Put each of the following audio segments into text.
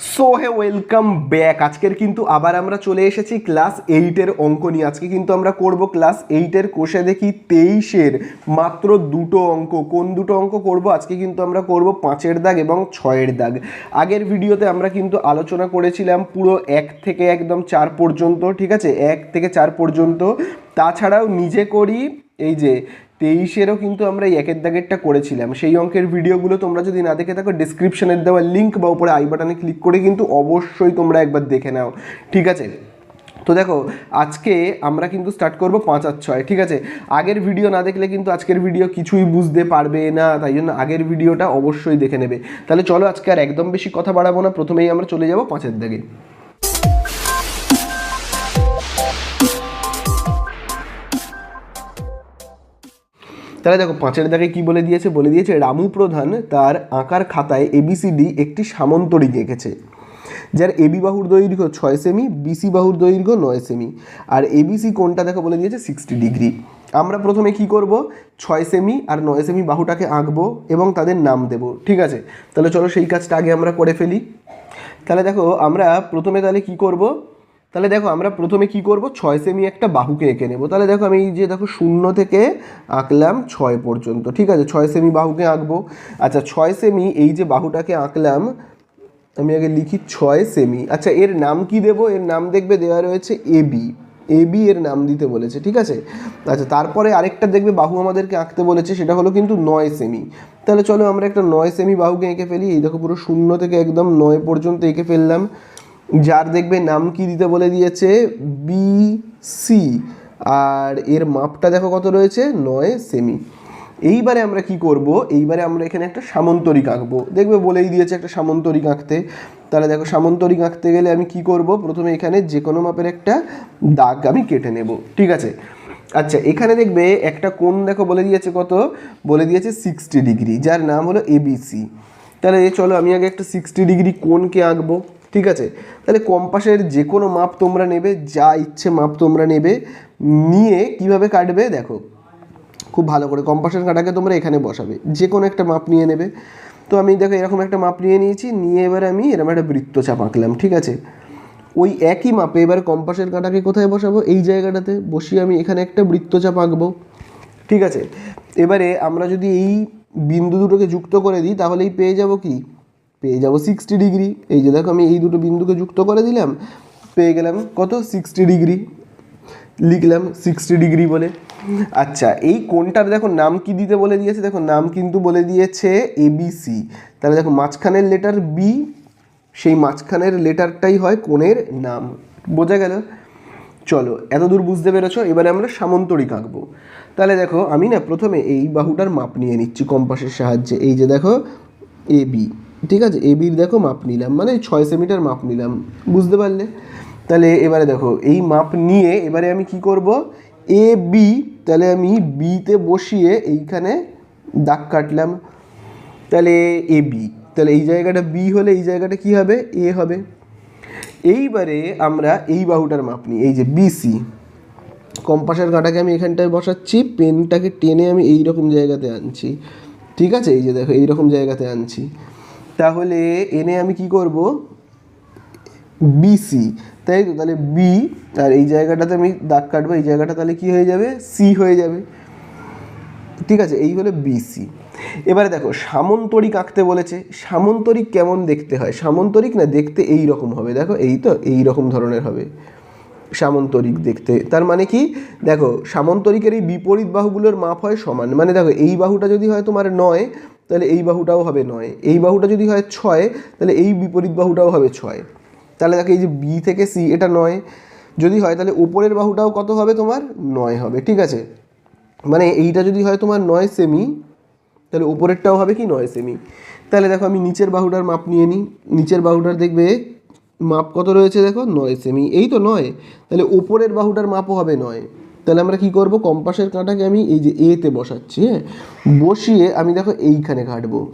So hey welcome back আজকের কিন্তু আবার আমরা চলে এসেছি ক্লাস এইটের অঙ্ক নিয়ে। আজকে কিন্তু আমরা করব ক্লাস এইটের কোষে দেখি তেইশের মাত্র দুটো অঙ্ক। কোন দুটো অঙ্ক করব? আজকে কিন্তু আমরা করব পাঁচের দাগ এবং ছয়ের দাগ। আগের ভিডিওতে আমরা কিন্তু আলোচনা করেছিলাম পুরো এক থেকে একদম চার পর্যন্ত, ঠিক আছে? এক থেকে চার পর্যন্ত। তাছাড়াও নিজে করি, এই যে তেইশেরও কিন্তু আমরা এই একের দাগেরটা করেছিলাম। সেই অঙ্কের ভিডিওগুলো তোমরা যদি না দেখে থাকো ডিসক্রিপশনের দেওয়া লিঙ্ক বা উপরে আই বাটনে ক্লিক করে কিন্তু অবশ্যই তোমরা একবার দেখে নাও। ঠিক আছে? তো দেখো, আজকে আমরা কিন্তু স্টার্ট করব পাঁচ আর ছয়, ঠিক আছে? আগের ভিডিও না দেখলে কিন্তু আজকের ভিডিও কিছুই বুঝতে পারবে না, তাই জন্য আগের ভিডিওটা অবশ্যই দেখে নেবে। তাহলে চলো আজকে আর একদম বেশি কথা বাড়াবো না, প্রথমেই আমরা চলে যাব পাঁচের দাগে। তাহলে দেখো পাঁচের দাগে কি বলে দিয়েছে? বলে দিয়েছে, রামু প্রধান তার আঁকার খাতায় এবিসিডি একটি সামন্তরিক এঁকেছে যার এবি বাহুর দৈর্ঘ্য ছয় সেমি বিসি বাহুর দৈর্ঘ্য নয় সেমি। আর এবিসি কোনটা দেখো বলে দিয়েছে? Sixty degree. আমরা প্রথমে কি করব? ছয় সেমি আর নয় সেমি বাহুটাকে আঁকবো এবং তাদের নাম দেব, ঠিক আছে? তাহলে চলো সেই কাজটা আগে আমরা করে ফেলি। তাহলে দেখো আমরা প্রথমে তাহলে কি করব? তাহলে দেখো আমরা প্রথমে কি করব? ছয় সেমি একটা বাহুকে এঁকে নেব। তাহলে দেখো আমি এই যে দেখো শূন্য থেকে আঁকলাম ছয় পর্যন্ত। ঠিক আছে, ছয় সেমি বাহুকে আঁকবো। আচ্ছা ছয় সেমি এই যে বাহুটাকে আঁকলাম, আমি আগে লিখি ছয় সেমি আচ্ছা এর নাম কি দেব? এর নাম দেখবে দেওয়া রয়েছে এ এবি এবি এর নাম দিতে বলেছে, ঠিক আছে? আচ্ছা তারপরে আরেকটা দেখবে বাহু আমাদেরকে আঁকতে বলেছে, সেটা হলো কিন্তু নয় সেমি তাহলে চলো আমরা একটা নয় সেমি বাহুকে এঁকে ফেলি। এই দেখো পুরো শূন্য থেকে একদম নয় পর্যন্ত এঁকে ফেললাম। যার দেখবে নাম কি দিতে বলে দিয়েছে? বি সি আর এর মাপটা দেখো কত রয়েছে? নয় সেমি এইবারে আমরা কি করব? এইবারে আমরা এখানে একটা সামন্তরিক আঁকবো। দেখবে বলেই দিয়েছে একটা সামন্তরিক আঁকতে। তাহলে দেখো সামন্তরিক আঁকতে গেলে আমি কি করব? প্রথমে এখানে যে কোনো মাপের একটা দাগ আমি কেটে নেব। ঠিক আছে? আচ্ছা এখানে দেখবে একটা কোণ দেখো বলে দিয়েছে কত? বলে দিয়েছে সিক্সটি ডিগ্রি যার নাম হলো এবিসি তাহলে চলো আমি আগে একটা সিক্সটি ডিগ্রি কোণকে আঁকবো। ঠিক আছে? তাহলে কম্পাসের যে কোনো মাপ তোমরা নেবে, যা ইচ্ছে মাপ তোমরা নেবে, নিয়ে কীভাবে কাটবে দেখো। খুব ভালো করে কম্পাসের কাঁটাকে তোমরা এখানে বসাবে। যে কোনো একটা মাপ নিয়ে নেবে। তো আমি দেখো এরকম একটা মাপ নিয়ে নিয়েছি, নিয়ে এবার আমি এরকম একটা বৃত্তচাপ আঁকলাম, ঠিক আছে? ওই একই মাপে এবার কম্পাসের কাঁটাকে কোথায় বসাবো? এই জায়গাটাতে বসিয়ে আমি এখানে একটা বৃত্তচাপ আঁকবো, ঠিক আছে? এবারে আমরা যদি এই বিন্দু দুটোকে যুক্ত করে দিই, তাহলেই পেয়ে যাব কি? পেয়ে যাব সিক্সটি ডিগ্রি এই যে দেখো আমি এই দুটো বিন্দুকে যুক্ত করে দিলাম, পেয়ে গেলাম কত? সিক্সটি ডিগ্রি লিখলাম সিক্সটি ডিগ্রি বলে। আচ্ছা এই কোনটার দেখো নাম কি দিতে বলে দিয়েছে? দেখো নাম কিন্তু বলে দিয়েছে এবিসি তাহলে দেখো মাঝখানের লেটার বি সেই মাঝখানের লেটারটাই হয় কোণের নাম। বোঝা গেল? চলো, এত দূর বুঝতে পেরেছ? এবারে আমরা সামন্তরিক আঁকবো। তাহলে দেখো আমি না প্রথমে এই বাহুটার মাপ নিয়ে নিচ্ছি কম্পাসের সাহায্যে। এই যে দেখো এ বি ঠিক আছে? এ বির দেখো মাপ নিলাম মানে ছয় সেমিটার মাপ নিলাম, বুঝতে পারলে? তাহলে এবারে দেখো, এই মাপ নিয়ে এবারে আমি কি করব? এ বি তাহলে আমি বিতে বসিয়ে এইখানে দাগ কাটলাম। তাহলে এ বি তাহলে এই জায়গাটা বি হলে এই জায়গাটা কি হবে? এ হবে। এইবারে আমরা এই বাহুটার মাপ নিই, এই যে বিসি কম্পাসের কাঁটাকে আমি এখানটায় বসাচ্ছি, পেনটাকে টেনে আমি এই রকম জায়গাতে আনছি। ঠিক আছে? এই যে দেখো এই রকম জায়গাতে আনছি। তাহলে এনে আমি কি করব? বিসি তাই তো? তাহলে বি আর এই জায়গাটাতে আমি দাগ কাটবো, এই জায়গাটা তাহলে কি হয়ে যাবে? সি হয়ে যাবে। ঠিক আছে, এই হলো বিসি এবারে দেখো, সামন্তরিক আঁকতে বলেছে। সামন্তরিক কেমন দেখতে হয়? সামন্তরিক না, দেখতে এই রকম হবে। দেখো, এই তো, এই রকম ধরনের হবে। সামন্তরিক দেখতে। তার মানে কি? দেখো, সামন্তরিকের এই বিপরীত বাহুগুলোর মাপ হয় সমান। মানে দেখো, এই বাহুটা যদি হয় তোমার নয় তাহলে এই বাহুটাও হবে নয়। এই বাহুটা যদি হয় ছয়, তাহলে এই বিপরীত বাহুটাও হবে ছয়। তাহলে দেখো এই যে বি থেকে সি এটা নয়। যদি হয় তাহলে ওপরের বাহুটাও কত হবে তোমার? নয় হবে, ঠিক আছে? মানে এইটা যদি হয় তোমার নয় সেমি তাহলে ওপরেরটাও হবে কি নয় সেমি তাহলে দেখো আমি নিচের বাহুটার মাপ নিয়ে নিই। নিচের বাহুটার দেখবে মাপ কত রয়েছে দেখো? নয় সেমি এই তো নয়। তাহলে ওপরের বাহুটার মাপও হবে নয়। তাহলে আমরা কি করব? কম্পাসের কাঁটাকে আমি এই যে এতে বসাচ্ছি হ্যাঁ? বসিয়ে আমি দেখো এইখানে কাটবো।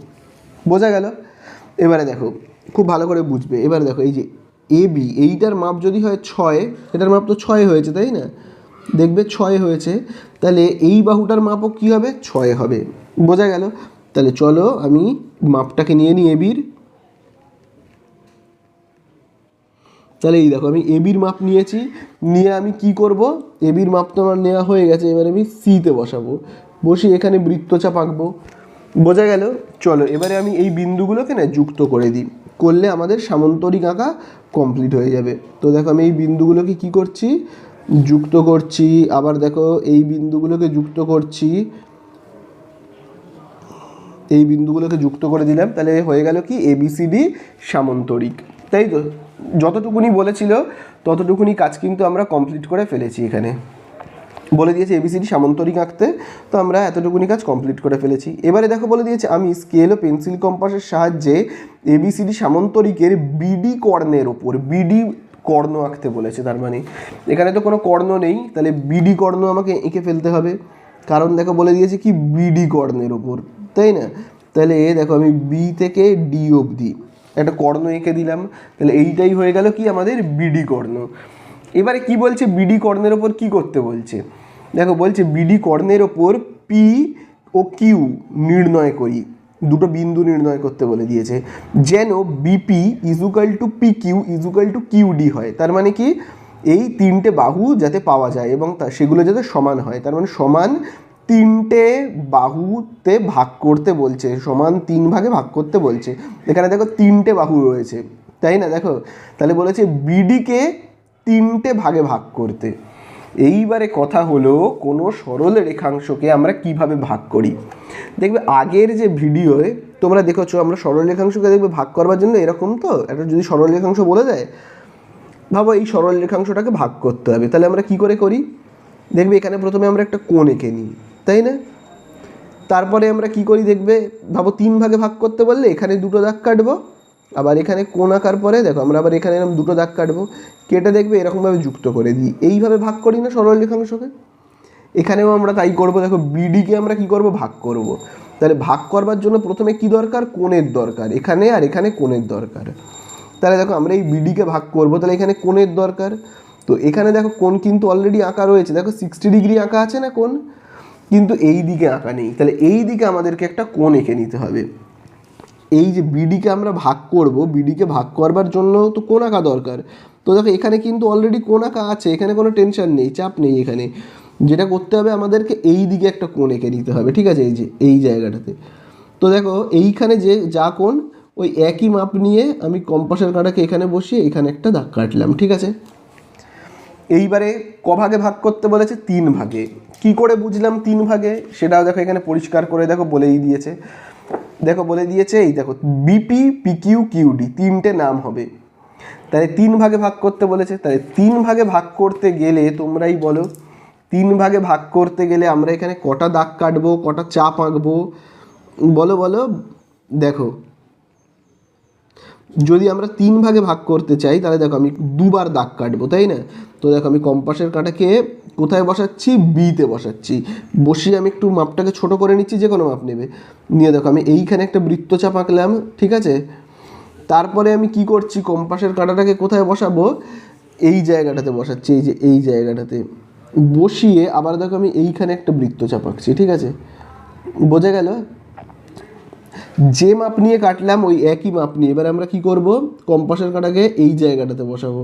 বোঝা গেল? এবারে দেখো, খুব ভালো করে বুঝবে। এবারে দেখো, এই যে এ বি এইটার মাপ যদি হয় ছয়, এটার মাপ তো ছয় হয়েছে, তাই না? দেখবে ছয় হয়েছে। তাহলে এই বাহুটার মাপও কী হবে? ছয় হবে। বোঝা গেল? তাহলে চলো আমি মাপটাকে নিয়ে নিই এবির তাহলে এই দেখো আমি এবির মাপ নিয়েছি, নিয়ে আমি কি করব? এবির মাপ তো আমার নেওয়া হয়ে গেছে, এবার আমি সিতে বসাবো। বসি এখানে বৃত্তচাপ আঁকবো। বোঝা গেল? চলো, এবারে আমি এই বিন্দুগুলোকে না যুক্ত করে দিই। করলে আমাদের সামন্তরিক আঁকা কমপ্লিট হয়ে যাবে। তো দেখো আমি এই বিন্দুগুলোকে কি করছি? যুক্ত করছি। আবার দেখো এই বিন্দুগুলোকে যুক্ত করছি। এই বিন্দুগুলোকে যুক্ত করে দিলাম। তাহলে হয়ে গেল কি? এবিসিডি সামন্তরিক। তাই তো? যতটুকুনি বলেছিল, ততটুকুনি কাজ কিন্তু আমরা কমপ্লিট করে ফেলেছি এখানে। বলে দিয়েছে এবিসিডি সামন্তরিক আঁকতে, তো আমরা এতটুকুনি কাজ কমপ্লিট করে ফেলেছি। এবারে দেখো বলে দিয়েছে, আমি স্কেল ও পেন্সিল কম্পাসের সাহায্যে এবিসিডি সামন্তরিকের বিডি কর্ণের ওপর বিডি কর্ণ আঁকতে বলেছে, তার মানে। এখানে তো কোনো কর্ণ নেই, তাহলে বিডি কর্ণ আমাকে এঁকে ফেলতে হবে। কারণ দেখো বলে দিয়েছে কি? বিডি কর্ণের ওপর, তাই না? তাহলে দেখো আমি বি থেকে ডি অবধি একটা কর্ণ এঁকে দিলাম। তাহলে এইটাই হয়ে গেল কি আমাদের বিডি কর্ণ। এবারে কি বলছে বিডি কর্ণের ওপর কি করতে বলছে? দেখো বলছে বিডি কর্ণের ওপর পি ও কিউ নির্ণয় করি। দুটো বিন্দু নির্ণয় করতে বলে দিয়েছে। যেন B P equal to P Q equal to Q D হয়। তার মানে কি? এই তিনটে বাহু যাতে পাওয়া যায় এবং তা সেগুলো যাতে সমান হয়। তার মানে সমান তিনটে বাহুতে ভাগ করতে বলছে, সমান তিন ভাগে ভাগ করতে বলছে। এখানে দেখো তিনটে বাহু রয়েছে, তাই না? দেখো, তাহলে বলেছে বিডিকে তিনটে ভাগে ভাগ করতে। এইবারে কথা হলো কোনো সরল রেখাংশকে আমরা কীভাবে ভাগ করি? দেখবে আগের যে ভিডিওয়ে তোমরা দেখেছ, আমরা সরল রেখাংশকে দেখবে ভাগ করবার জন্য এরকম তো? একটা যদি সরল রেখাংশ বলে দেয়, ভাবো এই সরল রেখাংশটাকে ভাগ করতে হবে। তাহলে আমরা কি করে করি? দেখবে এখানে প্রথমে আমরা একটা কোণ এঁকে নিই। তাই না? তারপরে আমরা কি করি দেখবে? ভাবো তিন ভাগে ভাগ করতে বললে এখানে দুটো দাগ কাটবো, আবার এখানে কোন আঁকার পরে দেখো আমরা আবার এখানে এরকম দুটো দাগ কাটবো, কেটে দেখবে এরকমভাবে যুক্ত করে দিই। এইভাবে ভাগ করি না সরল রেখাংশকে? এখানেও আমরা তাই করব, দেখো বিডিকে আমরা কি করব? ভাগ করব। তাহলে ভাগ করবার জন্য প্রথমে কি দরকার? কোণের দরকার, এখানে আর এখানে কোণের দরকার। তাহলে দেখো আমরা এই বিডিকে ভাগ করব, তাহলে এখানে কোণের দরকার। তো এখানে দেখো কোণ কিন্তু অলরেডি আঁকা রয়েছে, দেখো সিক্সটি ডিগ্রি আঁকা আছে না কোণ? কিন্তু এই দিকে আঁকা নেই। তাহলে এই দিকে আমাদেরকে একটা কোণ এঁকে নিতে হবে। এই যে বিডিকে আমরা ভাগ করব বিডিকে ভাগ করবার জন্য তো কোন আঁকা দরকার। তো দেখো, এখানে কিন্তু অলরেডি কোন আঁকা আছে, এখানে কোনো টেনশন নেই, চাপ নেই এখানে। যেটা করতে হবে আমাদেরকে এই দিকে একটা কোণ এঁকে নিতে হবে, ঠিক আছে? এই যে, এই জায়গাটাতে। তো দেখো, এইখানে যে, যা কোণ, ওই একই মাপ নিয়ে আমি কম্পাসের কাঁটাকে এখানে বসিয়ে এখানে একটা দাগ কাটলাম, ঠিক আছে? এইবারে ক ভাগে ভাগ করতে বলেছে? তিন ভাগে। কি করে বুঝলাম তিন ভাগে? সেটাও দেখো এখানে পরিষ্কার করে দেখো, বলেই দিয়েছে। দেখো, বলে দিয়েছে, এই দেখো বিপি পিকিউ কিউডি তিনটে নাম হবে। তাহলে তিন ভাগে ভাগ করতে বলেছে। তাহলে তিন ভাগে ভাগ করতে গেলে তোমরাই বলো, তিন ভাগে ভাগ করতে গেলে আমরা এখানে কটা দাগ কাটবো, কটা চাপ আঁকবো? বলো বলো, দেখো। যদি আমরা তিন ভাগে ভাগ করতে চাই, তাহলে দেখো আমি দুবার দাগ কাটবো, তাই না? তো দেখো আমি কম্পাসের কাঁটাকে কোথায় বসাচ্ছি? বিতে বসাচ্ছি। বসিয়ে আমি একটু মাপটাকে ছোট করে নিচ্ছি, যে কোনো মাপ নেবে। নিয়ে দেখো আমি এইখানে একটা বৃত্তচাপ আঁকলাম, ঠিক আছে? তারপরে আমি কি করছি? কম্পাসের কাঁটাটাকে কোথায় বসাবো? এই জায়গাটাতে বসাচ্ছি, এই যে এই জায়গাটাতে। বসিয়ে আবার দেখো আমি এইখানে একটা বৃত্তচাপ আঁকছি, ঠিক আছে? বোঝা গেল? যে মাপ নিয়ে কাটলাম, ওই একই মাপ নিয়ে। এবার আমরা কি করব? কম্পাসের কাটাকে এই জায়গাটাতে বসাবো।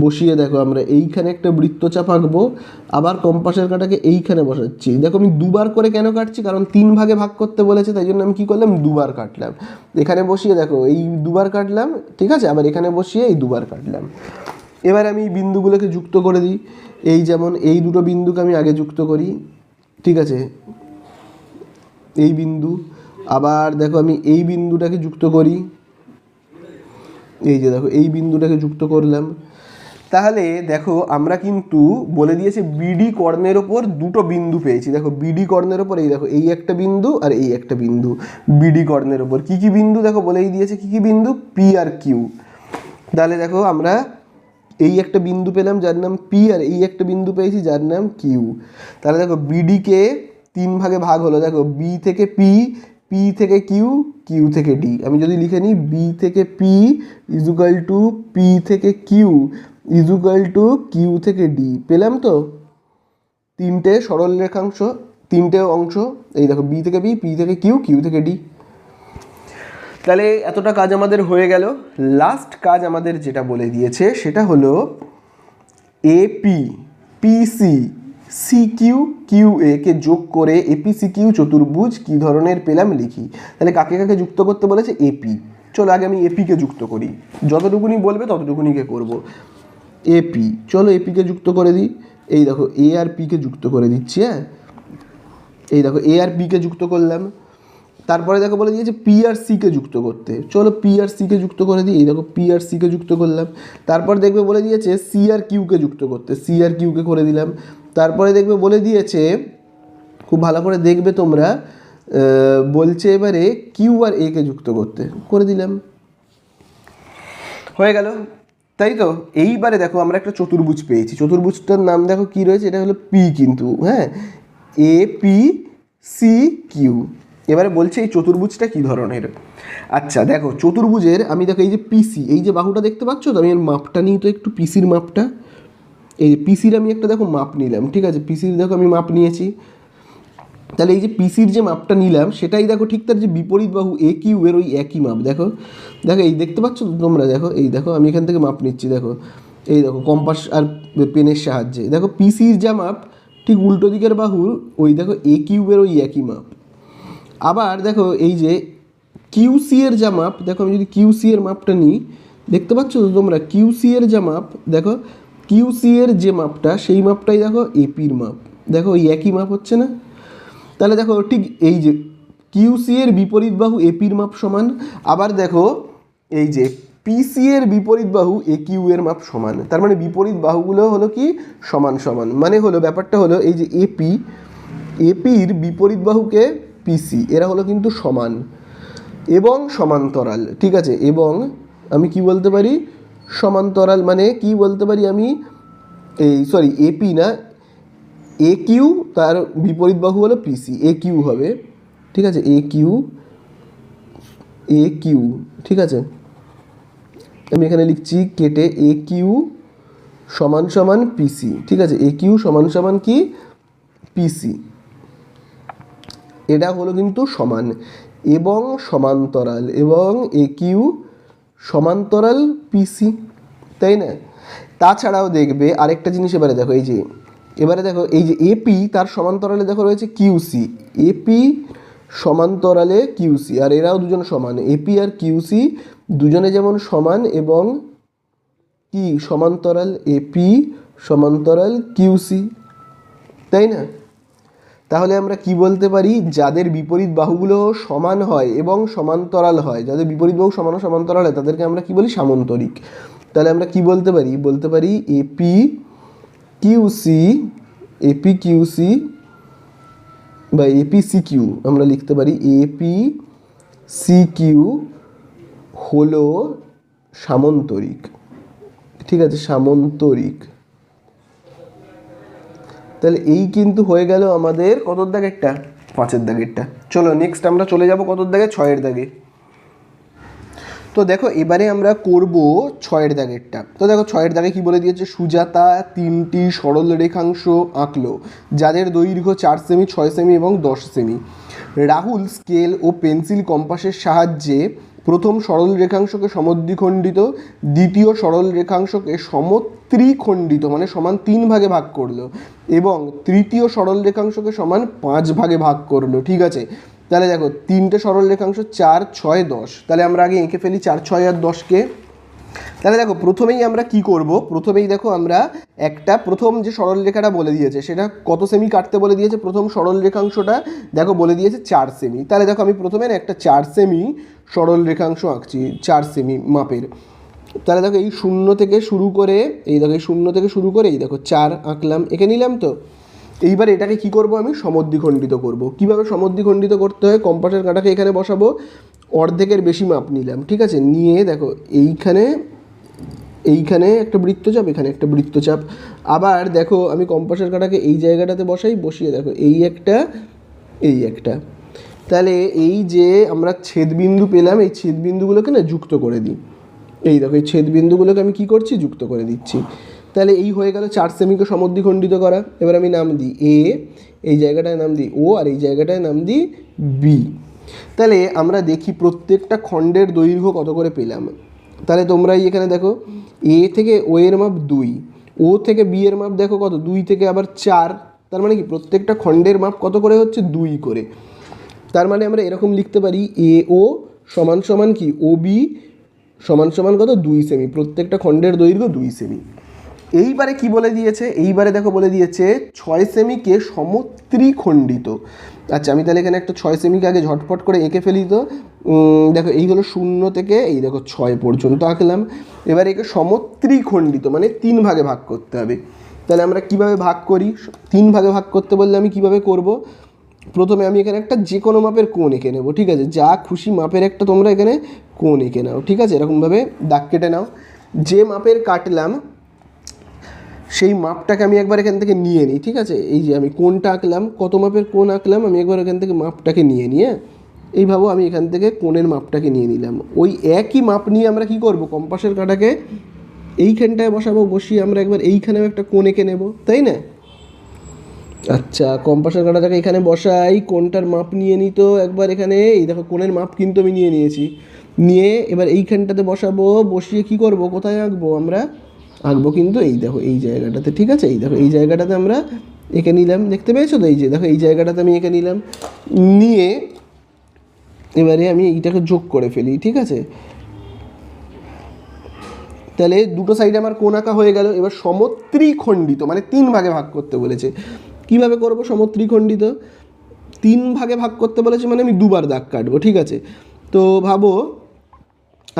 বসিয়ে দেখো, আমরা এইখানে একটা বৃত্তচাপ আঁকবো আবার কম্পাসের কাটাকে এইখানে বসাচ্ছি। দেখো, আমি দুবার করে কেন কাটছি? কারণ তিন ভাগে ভাগ করতে বলেছে, তাই জন্য আমি কী করলাম? দুবার কাটলাম। এখানে বসিয়ে দেখো, এই দুবার কাটলাম, ঠিক আছে? আবার এখানে বসিয়ে এই দুবার কাটলাম। এবার আমি এই বিন্দুগুলোকে যুক্ত করে দিই। এই যেমন এই দুটো বিন্দুকে আমি আগে যুক্ত করি, ঠিক আছে? এই বিন্দু আবার দেখো আমি এই বিন্দুটাকে যুক্ত করি। এই যে দেখো, এই বিন্দুটাকে যুক্ত করলাম। তাহলে দেখো, আমরা কিন্তু বলে দিয়েছে বিডি কর্ণের ওপর দুটো বিন্দু পেয়েছি। দেখো বিডি কর্ণের ওপর এই দেখো, এই একটা বিন্দু আর এই একটা বিন্দু। বিডি কর্ণের ওপর কী কী বিন্দু? দেখো, বলেই দিয়েছে কী কী বিন্দু? পি আর কিউ তাহলে দেখো, আমরা এই একটা বিন্দু পেলাম, যার নাম পি আর এই একটা বিন্দু পেয়েছি, যার নাম কিউ তাহলে দেখো বিডিকে তিন ভাগে ভাগ হলো। দেখো বি থেকে পি পি থেকে কিউ কিউ থেকে ডি আমি যদি লিখে নিই বি থেকে পি ইজুকাল টু পি থেকে কিউ ইজুকাল টু কিউ থেকে ডি পেলাম তো? তিনটে সরল রেখাংশ, তিনটে অংশ। এই দেখো বি থেকে পি পি থেকে কিউ কিউ থেকে ডি তাহলে এতটা কাজ আমাদের হয়ে গেল। লাস্ট কাজ আমাদের যেটা বলে দিয়েছে, সেটা হলো A P P C C Q Q A কে যোগ করে এপিসি কিউ চতুর্ভুজ কি ধরনের পেলাম লিখি। তাহলে কাকে কাকে যুক্ত করতে বলেছে? এপি চলো আগে আমি এপিকে যুক্ত করি। যতটুকুনি বলবে ততটুকুনিকে করব। এপি চলো এপিকে যুক্ত করে দিই। এই দেখো এ আর পিকে যুক্ত করে দিচ্ছি হ্যাঁ? এই দেখো এ আর পিকে যুক্ত করলাম। তারপরে দেখো বলে দিয়েছে পি আর সিকে যুক্ত করতে। চলো পি আর সিকে যুক্ত করে দিই। এই দেখো পি আর সিকে যুক্ত করলাম। তারপর দেখবে বলে দিয়েছে সি আর কিউকে যুক্ত করতে। সি আর কিউকে করে দিলাম। তারপরে দেখবে বলে দিয়েছে, খুব ভালো করে দেখবে তোমরা বলছে এবারে কিউ আর একে যুক্ত করতে। করে দিলাম। হয়ে গেল। তাই তো? এইবারে দেখো আমরা একটা চতুর্ভুজ পেয়েছি। চতুর্ভুজটার নাম দেখো কি রয়েছে? এটা হলো পি কিন্তু হ্যাঁ? A, P, C, Q. এবারে বলছে এই চতুর্ভুজটা কি ধরনের? আচ্ছা দেখো, চতুর্ভুজের আমি দেখো এই যে পিসি এই যে বাহুটা দেখতে পাচ্ছ? তো আমি এর মাপটা নিই তো একটু পিসির মাপটা। এই যে পিসির আমি একটা দেখো মাপ নিলাম, ঠিক আছে? পিসির দেখো আমি মাপ নিয়েছি। তাহলে এই যে পিসির যে মাপটা নিলাম, সেটাই দেখো ঠিক তার যে বিপরীত বাহু এ কিউ ওই একই মাপ দেখো? দেখো, এই দেখতে পাচ্ছ তো তোমরা? দেখো, এই দেখো, আমি এখান থেকে মাপ নিচ্ছি, দেখো। এই দেখো কম্পাস আর পেনের সাহায্যে। দেখো পিসির যা মাপ ঠিক উল্টো দিকের বাহুর ওই দেখো এ কিউবের ওই একই মাপ আবার দেখো, এই যে কিউসি এর যা মাপ দেখো, আমি যদি কিউসি এর মাপটা নিই, দেখতে পাচ্ছ তো তোমরা? কিউসি এর যা মাপ দেখো কিউসি এর যে মাপটা, সেই মাপটাই দেখো এপির মাপ। দেখো ওই একই মাপ হচ্ছে না? তাহলে দেখো ঠিক এই যে কিউসি এর বিপরীত বাহু এপির মাপ সমান, আবার দেখো এই যে পিসি এর বিপরীত বাহু এ কিউ এর মাপ সমান। তার মানে বিপরীত বাহুগুলো হলো কি? সমান সমান। মানে হলো, ব্যাপারটা হলো এই যে এপি এপির বিপরীত বাহুকে পিসি এরা হলো কিন্তু সমান এবং সমান্তরাল। ঠিক আছে? এবং আমি কি বলতে পারি? সমান্তরাল মানে কি বলতে পারি আমি? এই সরি এপি না? এ কিউ তার বিপরীত বাহু হলো পিসি এ কিউ হবে। ঠিক আছে? এ কিউ এ কিউ ঠিক আছে? আমি এখানে লিখছি কেটে এ কিউ সমান সমান পিসি ঠিক আছে? এ কিউ সমান সমান কি? পিসি এটা হলো কিন্তু সমান এবং সমান্তরাল এবং এ কিউ সমান্তরাল পিসি তাই না? তাছাড়াও দেখবে আরেকটা জিনিস এবারে দেখো, এই যে, এবারে দেখো, এই যে এপি তার সমান্তরালে দেখো রয়েছে কিউসি এপি সমান্তরালে কিউসি আর এরাও দুজন সমান। এপি আর কিউসি দুজনে যেমন সমান এবং কি? সমান্তরাল এপি সমান্তরাল কিউসি তাই না? তাহলে আমরা কি বলতে পারি? যাদের বিপরীত বাহুগুলো সমান হয় এবং সমান্তরাল হয়, যাদের বিপরীত বাহু সমান সমান্তরাল হয়, তাদেরকে আমরা কি বলি? সামন্তরিক। তাহলে আমরা কি বলতে পারি? বলতে পারি A P Q C A P Q C বা এপি সি কিউ আমরা লিখতে পারি এপি সি কিউ হলো সামন্তরিক। ঠিক আছে? সামন্তরিক। তাহলে এই কিন্তু হয়ে গেল আমাদের কতর দাগেরটা পাঁচের দাগেরটা চলো নেক্সট আমরা চলে যাব কতর দাগে? ছয়ের দাগে। তো দেখো, এবারে আমরা করব ছয়ের দাগেরটা তো দেখো, ছয়ের দাগে কি বলে দিয়েছে? সুজাতা, তিনটি সরল রেখাংশ আঁকলো, যাদের দৈর্ঘ্য চার সেমি ছয় সেমি এবং দশ সেমি রাহুল স্কেল ও পেন্সিল কম্পাসের সাহায্যে প্রথম সরল রেখাংশকে সমদ্বিখণ্ডিত, দ্বিতীয় সরল রেখাংশকে সমত্রিখণ্ডিত মানে সমান তিন ভাগে ভাগ করল এবং তৃতীয় সরল রেখাংশকে সমান পাঁচ ভাগে ভাগ করল, ঠিক আছে? তাহলে দেখো, তিনটে সরল রেখাংশ চার, ছয়, দশ। তাহলে আমরা আগে এঁকে ফেলি, চার, ছয় আর দশকে। তাহলে দেখো, প্রথমেই আমরা কি করব? প্রথমেই দেখো আমরা একটা প্রথম যে সরল রেখাটা বলে দিয়েছে, সেটা কত সেমি কাটতে বলে দিয়েছে? প্রথম সরল রেখাংশটা দেখো বলে দিয়েছে চার সেমি তাহলে দেখো আমি প্রথমে একটা চার সেমি সরল রেখাংশ আঁকছি, চার সেমি মাপের। তাহলে দেখো এই শূন্য থেকে শুরু করে, এই দেখো এই শূন্য থেকে শুরু করে, এই দেখো চার আঁকলাম, এঁকে নিলাম তো। এইবার এটাকে কি করব আমি? সমদ্বিখণ্ডিত করব। কীভাবে সমদ্বিখণ্ডিত করতে হয়? কম্পাসের কাঁটাকে এখানে বসাবো। অর্ধেকের বেশি মাপ নিলাম, ঠিক আছে? নিয়ে দেখো, এইখানে এইখানে একটা বৃত্তচাপ, এখানে একটা বৃত্তচাপ। আবার দেখো, আমি কম্পাসের কাটাকে এই জায়গাটাতে বসাই, বসিয়ে দেখো, এই একটা এই একটা। তাহলে এই যে আমরা ছেদবিন্দু পেলাম, এই ছেদবিন্দুগুলোকে না যুক্ত করে দিই। এই দেখো, এই ছেদবিন্দুগুলোকে আমি কি করছি? যুক্ত করে দিচ্ছি। তাহলে এই হয়ে গেল চার সেমিকে সমদ্বিখণ্ডিত করা। এবার আমি নাম দিই এ এই জায়গাটায় নাম দিই ও আর এই জায়গাটায় নাম দিই বি তাহলে আমরা দেখি প্রত্যেকটা খণ্ডের দৈর্ঘ্য কত করে পেলাম। তাহলে তোমরাই এখানে দেখো, এ থেকে ও এর মাপ দুই, ও থেকে বি এর মাপ দেখো কত, দুই থেকে আবার চার, তার মানে কি প্রত্যেকটা খণ্ডের মাপ কত করে হচ্ছে দুই করে। তার মানে আমরা এরকম লিখতে পারি, এ, ও সমান সমান কি, ও, বি সমান সমান কত, দুই সেমি প্রত্যেকটা খণ্ডের দৈর্ঘ্য দুই সেমি এইবারে কি বলে দিয়েছে? এইবারে দেখো বলে দিয়েছে, ছয় সেমিকে সমত্রিখণ্ডিত আচ্ছা আমি তাহলে এখানে একটা ছয় সেমিকে আগে ঝটপট করে এঁকে ফেলি তো। দেখো, এই হলো শূন্য থেকে এই দেখো ছয় পর্যন্ত আঁকলাম। এবার একে সমত্রিখণ্ডিত মানে তিন ভাগে ভাগ করতে হবে। তাহলে আমরা কীভাবে ভাগ করি? তিন ভাগে ভাগ করতে বললে আমি কীভাবে করব? প্রথমে আমি এখানে একটা যে কোনো মাপের কোণ এঁকে নেব, ঠিক আছে? যা খুশি মাপের একটা তোমরা এখানে কোণ এঁকে নাও, ঠিক আছে? এরকমভাবে দাগ কেটে নাও। যে মাপের কাটলাম সেই মাপটাকে আমি একবার এখান থেকে নিয়ে নিই, ঠিক আছে? এই যে আমি কোনটা আঁকলাম, কত মাপের কোন আঁকলাম, আমি একবার এখান থেকে মাপটাকে নিয়ে নিয়ে এইভাবে আমি এখান থেকে কোণের মাপটাকে নিয়ে নিলাম। ওই একই মাপ নিয়ে আমরা কি করব? কম্পাসের কাঁটাকে এইখানটায় বসাবো, বসিয়ে আমরা একবার এইখানেও একটা কোণ এঁকে নেব, তাই না? আচ্ছা কম্পাসের কাঁটাটাকে এখানে বসাই কোনটার মাপ নিয়ে নিই তো একবার এখানে। এই দেখো, কোণের মাপ কিন্তু আমি নিয়ে নিয়েছি। নিয়ে এবার এইখানটাতে বসাবো, বসিয়ে কি করব? কোথায় আঁকবো আমরা? আঁকবো কিন্তু এই দেখো, এই জায়গাটাতে, ঠিক আছে? এই দেখো, এই জায়গাটাতে আমরা এঁকে নিলাম, দেখতে পেয়েছ তো? এই যে দেখো, এই জায়গাটাতে আমি এঁকে নিলাম। নিয়ে এবারে আমি এইটাকে যোগ করে ফেলি, ঠিক আছে? তাহলে দুটো সাইডে আমার কোণ আঁকা হয়ে গেল, এবার সমত্রিখণ্ডিত মানে তিন ভাগে ভাগ করতে বলেছে। কীভাবে করব সমত্রিখণ্ডিত? তিন ভাগে ভাগ করতে বলেছে মানে আমি দুবার দাগ কাটবো, ঠিক আছে? তো ভাবো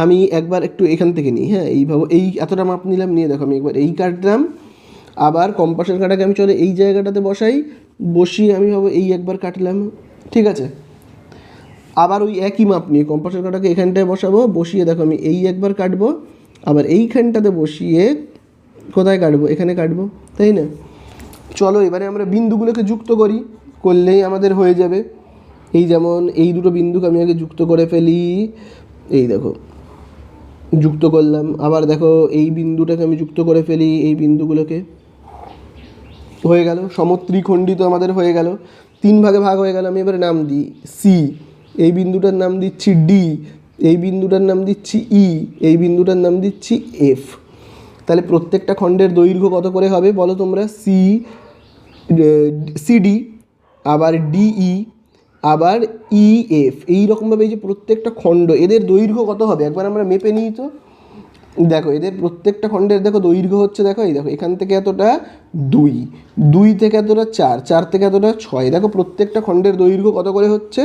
আমি একবার একটু এখান থেকে নিই হ্যাঁ এই ভাবো, এই এতটা মাপ নিলাম, নিয়ে দেখো আমি একবার এই কাটলাম আবার কম্পাসের কাটাকে আমি চলে এই জায়গাটাতে বসাই, বসিয়ে আমি ভাবো এই একবার কাটলাম, ঠিক আছে? আবার ওই একই মাপ নিয়ে কম্পাসের কাঁটাকে এখানটায় বসাবো, বসিয়ে দেখো আমি এই একবার কাটবো, আবার এইখানটাতে বসিয়ে কোথায় কাটবো? এখানে কাটবো, তাই না? চলো এবারে আমরা বিন্দুগুলোকে যুক্ত করি, করলেই আমাদের হয়ে যাবে। এই যেমন এই দুটো বিন্দুকে আমি আগে যুক্ত করে ফেলি, এই দেখো। যুক্ত করলাম। আবার দেখো, এই বিন্দুটাকে আমি যুক্ত করে ফেলি, এই বিন্দুগুলোকে। হয়ে গেল, সমত্রিখণ্ডিত আমাদের হয়ে গেল। তিন ভাগে ভাগ হয়ে গেল, আমি এবারে নাম দিই সি এই বিন্দুটার নাম দিচ্ছি ডি এই বিন্দুটার নাম দিচ্ছি ই এই বিন্দুটার নাম দিচ্ছি এফ তাহলে প্রত্যেকটা খণ্ডের দৈর্ঘ্য কত করে হবে বলো তোমরা? সি সিডি আবার ডিই আবার ই এফ এইরকমভাবে এই যে প্রত্যেকটা খণ্ড, এদের দৈর্ঘ্য কত হবে? একবার আমরা মেপে নিই তো। দেখো, এদের প্রত্যেকটা খণ্ডের দেখো দৈর্ঘ্য হচ্ছে, দেখো, এই দেখো, এখান থেকে এতটা দুই দুই থেকে এতটা চার চার থেকে এতটা ছয়, দেখো প্রত্যেকটা খণ্ডের দৈর্ঘ্য কত করে হচ্ছে?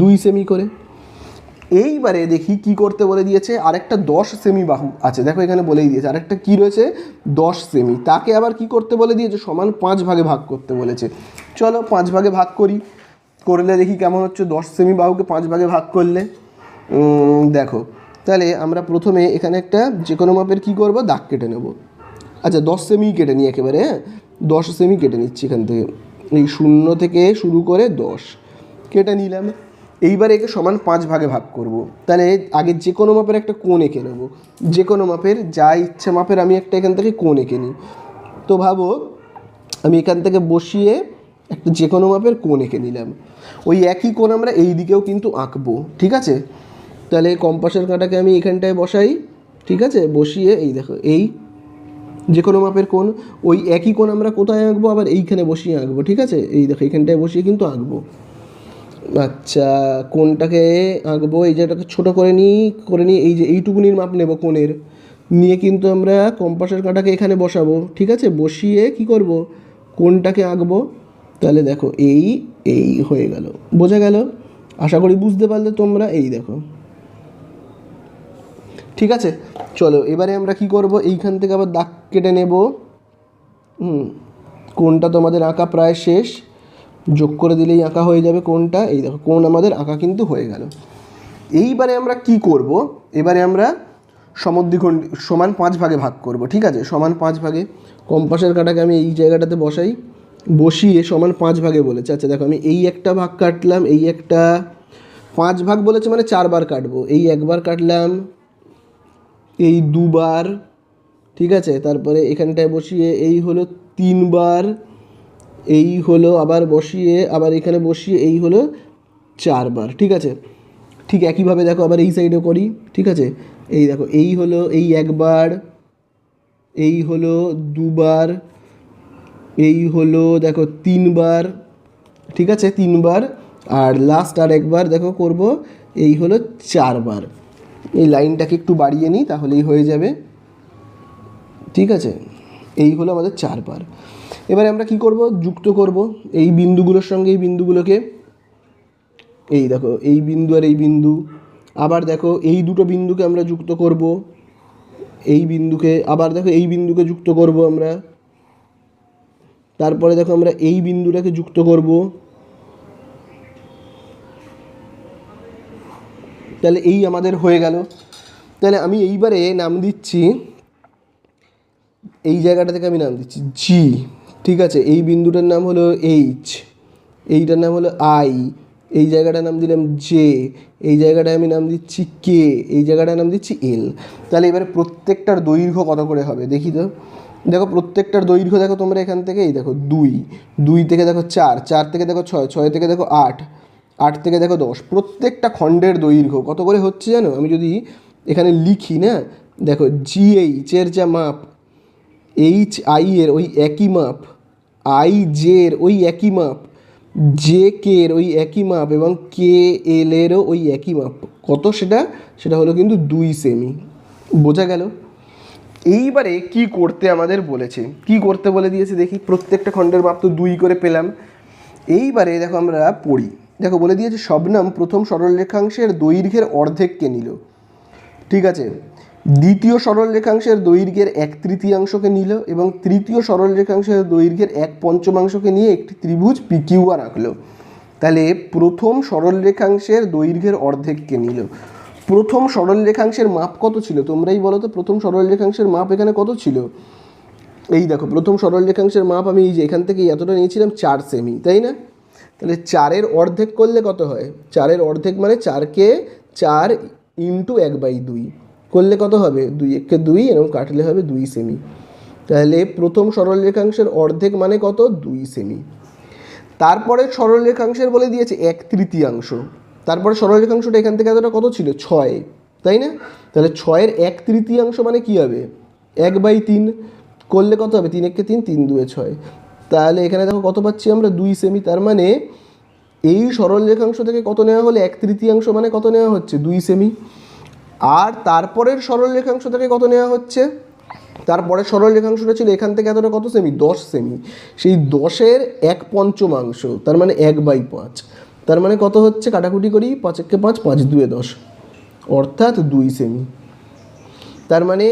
দুই সেমি করে। এইবারে দেখি কি করতে বলে দিয়েছে, আরেকটা দশ সেমি বাহু আছে, দেখো এখানে বলেই দিয়েছে, আরেকটা কি রয়েছে? দশ সেমি তাকে আবার কি করতে বলে দিয়েছে? সমান পাঁচ ভাগে ভাগ করতে বলেছে। চলো পাঁচ ভাগে ভাগ করি। করলে দেখি কেমন হচ্ছে। দশ সেমি বাহুকে পাঁচ ভাগে ভাগ করলে দেখো। তাহলে আমরা প্রথমে এখানে একটা যে কোনো মাপের কী করব? দাগ কেটে নেব। আচ্ছা দশ সেমি কেটে নিই একেবারে হ্যাঁ? দশ সেমি কেটে নিচ্ছি এখান থেকে। এই শূন্য থেকে শুরু করে দশ। কেটে নিলাম। এইবার একে সমান পাঁচ ভাগে ভাগ করব। তাহলে আগে যে কোনো মাপের একটা কোণ এঁকে নেব। যে কোনো মাপের যা ইচ্ছে মাপের আমি একটা এখান থেকে কোণ এঁকে নিই। তো ভাবো, আমি এখান থেকে বসিয়ে একটা যে কোনো মাপের কোণ এঁকে নিলাম। ওই একই কোণ আমরা এই দিকেও কিন্তু আঁকবো, ঠিক আছে? তাহলে কম্পাসের কাঁটাকে আমি এখানটায় বসাই, ঠিক আছে? বসিয়ে এই দেখো, এই যে কোনো মাপের কোণ, ওই একই কোণ আমরা কোথায় আঁকবো? আবার এইখানে বসিয়ে আঁকবো, ঠিক আছে? এই দেখো এইখানটায় বসিয়ে কিন্তু আঁকবো। আচ্ছা কোনটাকে আঁকবো, এই যেটাকে ছোটো করে নিই করে নিই এই যে এইটুকুনির মাপ নেব কোণের। নিয়ে কিন্তু আমরা কম্পাসের কাঁটাকে এখানে বসাবো, ঠিক আছে? বসিয়ে কি করব? কোনটাকে আঁকবো। তাহলে দেখো এই এই হয়ে গেল। বোঝা গেল? আশা করি বুঝতে পারলে তোমরা এই দেখো। ঠিক আছে? চলো, এবারে আমরা কি করব? এইখান থেকে আবার দাগ কেটে নেব। হুম, কোনটা তোমাদের আঁকা প্রায় শেষ? যোগ করে দিলেই আঁকা হয়ে যাবে কোনটা? এই দেখো, কোন আমাদের আঁকা কিন্তু হয়ে গেল। এইবারে আমরা কি করব? এবারে আমরা সমদ্বিখণ্ড, সমান পাঁচ ভাগে ভাগ করব, ঠিক আছে? সমান পাঁচ ভাগে। কম্পাসের কাটাকে আমি এই জায়গাটাতে বসাই। বসিয়ে সমান পাঁচ ভাগে বলেছে। আচ্ছা দেখো, আমি এই একটা ভাগ কাটলাম, এই একটা পাঁচ ভাগ বলেছে মানে চারবার কাটবো। এই একবার কাটলাম, এই দুবার, ঠিক আছে? তারপরে এখানটায় বসিয়ে এই হলো তিনবার, এই হলো আবার বসিয়ে, আবার এখানে বসিয়ে এই হলো চারবার, ঠিক আছে? ঠিক একইভাবে দেখো, আবার এই সাইডে করি, ঠিক আছে? এই দেখো, এই হলো, এই একবার, এই হলো দুবার এই হলো, দেখো, তিনবার, ঠিক আছে, তিনবার, আর লাস্ট আর একবার, দেখো, করব, এই হলো চারবার। এই লাইনটাকে একটু বাড়িয়ে নিই, তাহলেই হয়ে যাবে। ঠিক আছে? এই হলো আমাদের চারবার। এবারে আমরা কি করব? যুক্ত করব এই বিন্দুগুলোর সঙ্গে, এই বিন্দুগুলোকে। এই দেখো, এই বিন্দু আর এই বিন্দু। আবার দেখো, এই দুটো বিন্দুকে আমরা যুক্ত করব। এই বিন্দুকে, আবার দেখো, এই বিন্দুকে যুক্ত করব আমরা। তারপরে দেখো আমরা এই বিন্দুটাকে যুক্ত করব। তাহলে এই আমাদের হয়ে গেল। তাহলে আমি এইবারে নাম দিচ্ছি, এই জায়গাটা থেকে আমি নাম দিচ্ছি জি ঠিক আছে? এই বিন্দুটার নাম হলো এইচ এইটার নাম হলো আই এই জায়গাটার নাম দিলাম জে এই জায়গাটায় আমি নাম দিচ্ছি কে এই জায়গাটায় নাম দিচ্ছি এল তাহলে এবারে প্রত্যেকটার দৈর্ঘ্য কত করে হবে দেখি তো? দেখো প্রত্যেকটার দৈর্ঘ্য দেখো তোমরা এখান থেকে এই দেখো দুই দুই থেকে দেখো চার চার থেকে দেখো ছয় ছয় থেকে দেখো আট আট থেকে দেখো দশ। প্রত্যেকটা খণ্ডের দৈর্ঘ্য, কত করে হচ্ছে জানো? আমি যদি এখানে লিখি, না? দেখো জিএইচ এর যা মাপ এইচ আই এর ওই একই মাপ আই জে এর ওই একই মাপ জে কে এর ওই একই মাপ এবং কে এল এরও ওই একই মাপ। কত সেটা? সেটা হলো কিন্তু দুই সেমি বোঝা গেল? এইবারে কি করতে আমাদের বলেছে? কি করতে বলে দিয়েছে দেখি? প্রত্যেকটা খণ্ডের মাপ তো দুই করে পেলাম। এইবারে দেখো আমরা পড়ি। দেখো বলে দিয়েছে শবনাম প্রথম সরল রেখাংশের দৈর্ঘ্যের অর্ধেককে নিল। ঠিক আছে? দ্বিতীয় সরল রেখাংশের দৈর্ঘ্যের এক তৃতীয়াংশকে নিল এবং তৃতীয় সরল রেখাংশের দৈর্ঘ্যের এক পঞ্চমাংশকে নিয়ে একটি ত্রিভুজ পিকিউআর আঁকলো। তাহলে প্রথম সরল রেখাংশের দৈর্ঘ্যের অর্ধেককে নিল। প্রথম সরল রেখাংশের মাপ কত ছিল? তোমরাই বলো তো, প্রথম সরল রেখাংশের মাপ এখানে কত ছিল? এই দেখো, প্রথম সরল রেখাংশের মাপ আমি এই যে এখান থেকে এতটা নিয়েছিলাম চার সেমি তাই না? তাহলে চারের অর্ধেক করলে কত হয়? চারের অর্ধেক মানে চারকে চার ইন্টু এক বাই দুই। করলে কত হবে? দুই এককে দুই এবং কাটলে হবে দুই সেমি তাহলে প্রথম সরল রেখাংশের অর্ধেক মানে কত? দুই সেমি তারপরে সরল রেখাংশের বলে দিয়েছে এক তৃতীয়াংশ। তারপরে সরল রেখাংশটা এখান থেকে এতটা কত ছিল? ছয়, তাই না? তাহলে ছয়ের এক তৃতীয়াংশ মানে কি হবে? এক বাই তিন করলে কত হবে? তিন একে তিন তিন দুয়ে ছয়। তাহলে এখানে দেখো কত পাচ্ছি আমরা? দুই সেমি তার মানে এই সরল রেখাংশ থেকে কত নেওয়া হলে? এক তৃতীয়াংশ মানে কত নেওয়া হচ্ছে? দুই সেমি আর তারপরের সরল রেখাংশ থেকে কত নেওয়া হচ্ছে? তারপরে সরল রেখাংশটা ছিল এখান থেকে এতটা কত সেমি দশ সেমি সেই দশের এক পঞ্চমাংশ, তার মানে এক বাই পাঁচ। তার মানে কত হচ্ছে? কাটাকুটি করি পাঁচ একে পাঁচ পাঁচ দুয়ে দশ। অর্থাৎ দুই সেমি। তার মানে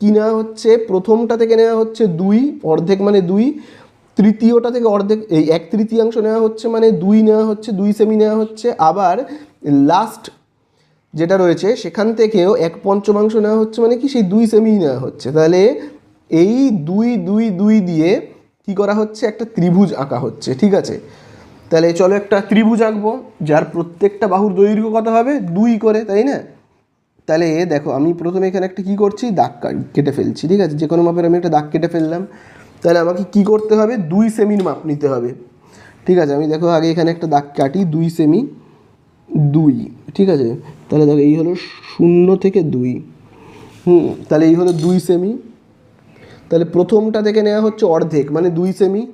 কি নেওয়া হচ্ছে? প্রথমটা থেকে নেওয়া হচ্ছে দুই, অর্ধেক মানে দুই। তৃতীয়টা থেকে অর্ধেক, এই এক তৃতীয়াংশ নেওয়া হচ্ছে মানে দুই নেওয়া হচ্ছে, দুই সেমি নেওয়া হচ্ছে। আবার লাস্ট যেটা রয়েছে, সেখান থেকেও এক পঞ্চমাংশ নেওয়া হচ্ছে মানে কি? সেই দুই সেমি নেওয়া হচ্ছে। তাহলে এই দুই দুই দুই দিয়ে কি করা হচ্ছে? একটা ত্রিভুজ আঁকা হচ্ছে, ঠিক আছে? তাহলে চলো একটা ত্রিভুজ আঁকবো, যার প্রত্যেকটা বাহুর দৈর্ঘ্য কত হবে? দুই করে, তাই না? তাহলে দেখো, আমি প্রথমে এখানে একটা কি করছি? দাগ কেটে ফেলছি, ঠিক আছে? যে কোনো মাপের আমি একটা দাগ কেটে ফেললাম। তাহলে আমাকে কি করতে হবে? দুই সেমির মাপ নিতে হবে। ঠিক আছে? আমি দেখো, আগে এখানে একটা দাগ কাটি, দুই সেমি, দুই। ঠিক আছে? তাহলে দেখো, এই হলো শূন্য থেকে দুই। হুম, তাহলে এই হলো দুই সেমি। তাহলে প্রথমটা থেকে নেওয়া হচ্ছে অর্ধেক মানে দুই সেমি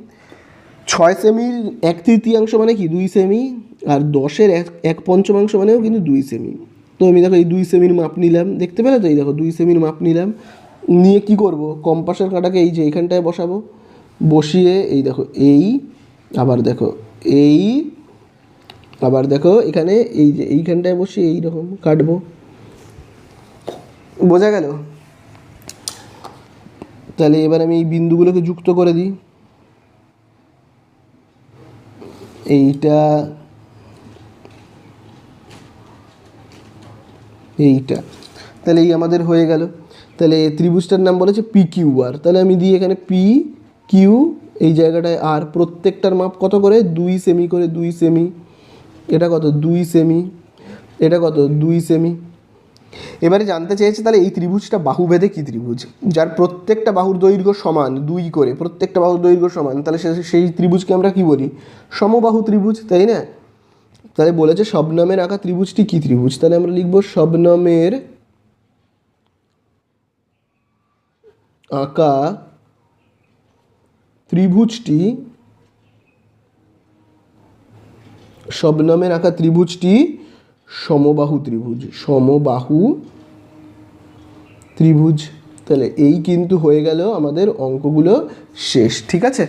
ছয় সেমির এক তৃতীয়াংশ মানে কি? দুই সেমি আর দশের এক এক পঞ্চমাংশ মানেও কিন্তু দুই সেমি তো আমি দেখো এই দুই সেমির মাপ নিলাম। দেখতে পেলে তো? এই দেখো দুই সেমির মাপ নিলাম। নিয়ে কি করব? কম্পাসের কাটাকে এই যে এইখানটায় বসাবো। বসিয়ে এই দেখো এই, আবার দেখো এই, আবার দেখো এখানে এই যে এইখানটায় বসিয়ে এই রকম কাটবো। বোঝা গেল? তাহলে এবার আমি এই বিন্দুগুলোকে যুক্ত করে দিই। এইটা এইটা। তাহলে এই আমাদের হয়ে গেল। তাহলে ত্রিভুজটার নাম বলেছে পি কিউ আর তাহলে আমি দিই এখানে পি কিউ এই জায়গাটায় আর প্রত্যেকটার মাপ কত করে? দুই সেমি করে দুই সেমি এটা কত? দুই সেমি এটা কত? দুই সেমি এবারে জানতে চেয়েছে তাহলে এই ত্রিভুজটা বাহুভেদে কি ত্রিভুজ? যার প্রত্যেকটা বাহুর দৈর্ঘ্য সমান দুই করে, প্রত্যেকটা বাহুর দৈর্ঘ্য সমান, তাহলে সেই ত্রিভুজকে আমরা কি বলি? সমবাহু ত্রিভুজ, তাই না? তাহলে বলেছে শবনমের আঁকা ত্রিভুজটি কি ত্রিভুজ? তাহলে আমরা লিখব শবনমের আঁকা ত্রিভুজটি শবনমের আঁকা ত্রিভুজটি সমবাহু ত্রিভুজ সমবাহু ত্রিভুজ। তাহলে এই কিন্তু হয়ে গেল আমাদের অঙ্কগুলো শেষ ঠিক আছে?